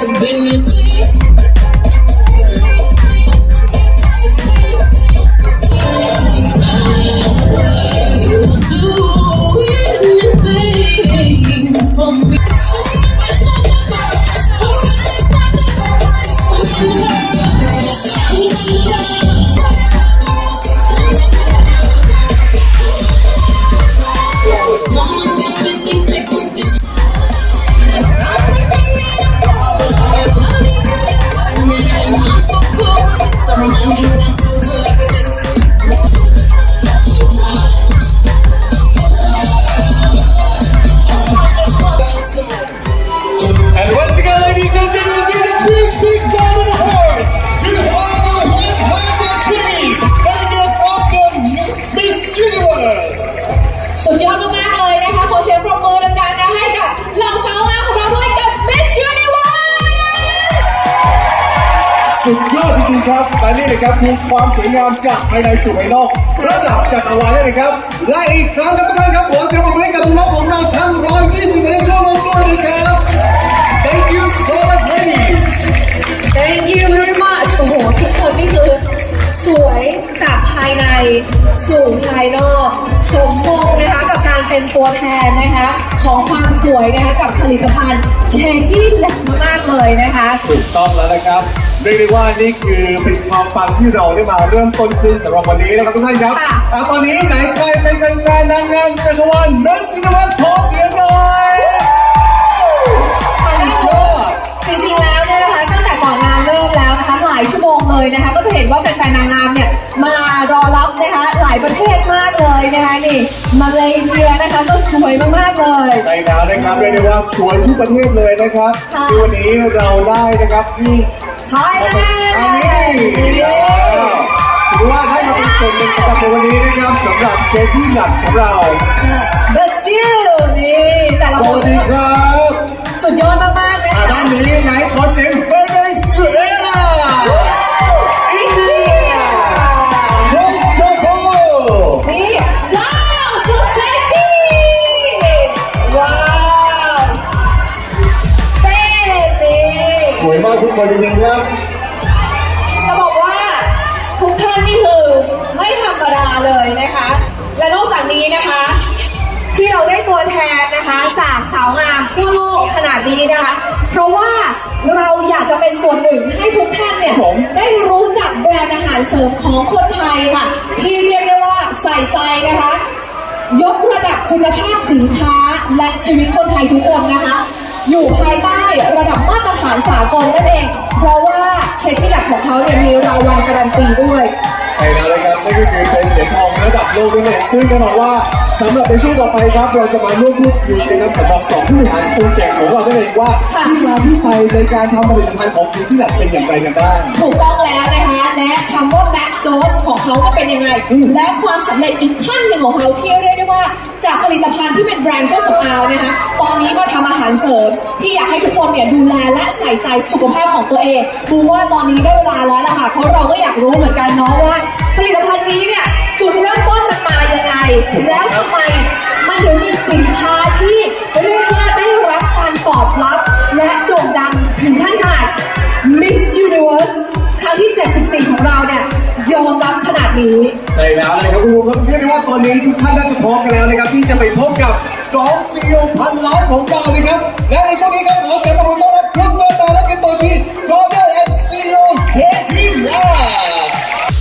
to business. สุดยอดจริงๆครับและนี่นะครับคือความสวยงามจากภายในสู่ภายนอกระดับจักรวาลเลยนะครับและอีกครั้งครับทุกท่านครับขอเสียงปรบมือให้กับน้องๆของเราทั้ง120ในช่วงลงด้วยนะครับ Thank you so much ladies Thank you very much โอ้โหทุกคนนี่คือ สวยจากภายในสู่ภายนอก สมมงนะคะกับการเป็นตัวแทนนะคะของความสวยนะคะกับผลิตภัณฑ์เคที่แหลกมากๆเลยนะคะ ถูกต้องแล้วนะครับ เรียกได้ว่านี่คือเป็นความฟังที่เราได้มาเริ่มต้นขึ้นสำหรับวันนี้นะครับทุกท่านครับค่ะอะตอนนี้ไหนใครเป็นแฟนๆนางงามจักรวาล Miss Universe ขอเสียงหน่อยสุดยอด จริงๆ แล้วเนี่ยนะคะตั้งแต่ก่อนงานเริ่มแล้วนะคะหลายชั่วโมงเลยนะคะ ก็จะเห็นว่าแฟนๆนางงามเนี่ยมารอรับนะคะหลายประเทศมากเลยนะคะนี่มาเลเซียนะคะก็สวยมากๆเลยใช่แล้วนะครับเรียกได้ว่าสวยทุกประเทศเลยนะครับค่ะที่วันนี้เราได้นะครับนี่ ใช่แล้อันนี้แล้วถือว่าได้มาเป็นส่วนหนึ่งสำหรับในวันนี้นะครับสำหรับเคที่หลักของเราบราซิลนี่แต่ละสควันสดีครับสุดยอดมากๆนะอ่าคะด้านนี้ไหนขอเสียงเบเนซุเอลาอินเดียโคโซโกนี่ว้าวสุดเซ็กซี่ว้าวสเปนนี่ สวยมากทุกคนจริงๆ ครับจะบอกว่าทุกท่านนี่คือไม่ธรรมดาเลยนะคะ และนอกจากนี้นะคะ ที่เราได้ตัวแทนนะคะจากสาวงามทั่วโลกขนาดนี้นะคะ เพราะว่าเราอยากจะเป็นส่วนหนึ่งให้ทุกท่านเนี่ยครับผมได้รู้จักแบรนด์อาหารเสริมของคนไทยค่ะ ที่เรียกได้ว่าใส่ใจนะคะ ยกระดับคุณภาพสินค้าและชีวิตคนไทยทุกคนนะคะ อยู่ภายใต้ระดับมาตร เองเพราะว่าเคที่แลบของเขาเนี่ยมีรางวัลการันตีด้วย ใช่แล้วนะครับนั่นก็คือเป็นเหรียญทองระดับโลกด้วยนะซึ่งแน่นอนว่าสำหรับในช่วงต่อไปครับ เราจะมาร่วมพูดคุยนะครับสำหรับสองผู้บริหารคนเก่งของเราได้เลยว่าค่ะ ที่มาที่ไปในการทำผลิตภัณฑ์ของพีที่หลักเป็นอย่างไรกันบ้าง ถูกต้องแล้วนะคะและคำว่า Max Dose ของเขาก็เป็นยังไง อืม และความสำเร็จอีกขั้นหนึ่งของเขาที่เรียกได้ว่า จากผลิตภัณฑ์ที่เป็นแบรนด์เครื่องสำอางนะคะ ตอนนี้ก็ทำอาหารเสริมที่อยากให้ทุกคนเนี่ยดูแลและใส่ใจสุขภาพของตัวเองดูว่าตอนนี้ได้เวลาแล้วล่ะค่ะ เพราะเราก็อยากรู้เหมือนกันเนาะว่า ผลิตภัณฑ์นี้เนี่ยจุดเริ่มต้นมันมายังไง แล้วทำไมมันถึงเป็นสินค้าที่เรียกได้ว่าได้รับการตอบรับ และโด่งดังถึงขั้นขนาด Miss Universe ครั้งที่ 74 ของเราเนี่ย ยอมรับขนาดนี้ ใช่แล้วนะครับคุณผู้ชมครับเรียกได้ว่าตอนนี้ทุกท่านน่าจะพร้อมกันแล้วนะครับ ที่จะไปพบกับสองซีอีโอพันล้านของเรานะครับและในช่วงนี้ครับขอเสียงปรบมือต้อนรับคุณเบอร์ตาและคุณโตชิพร้อมด้ว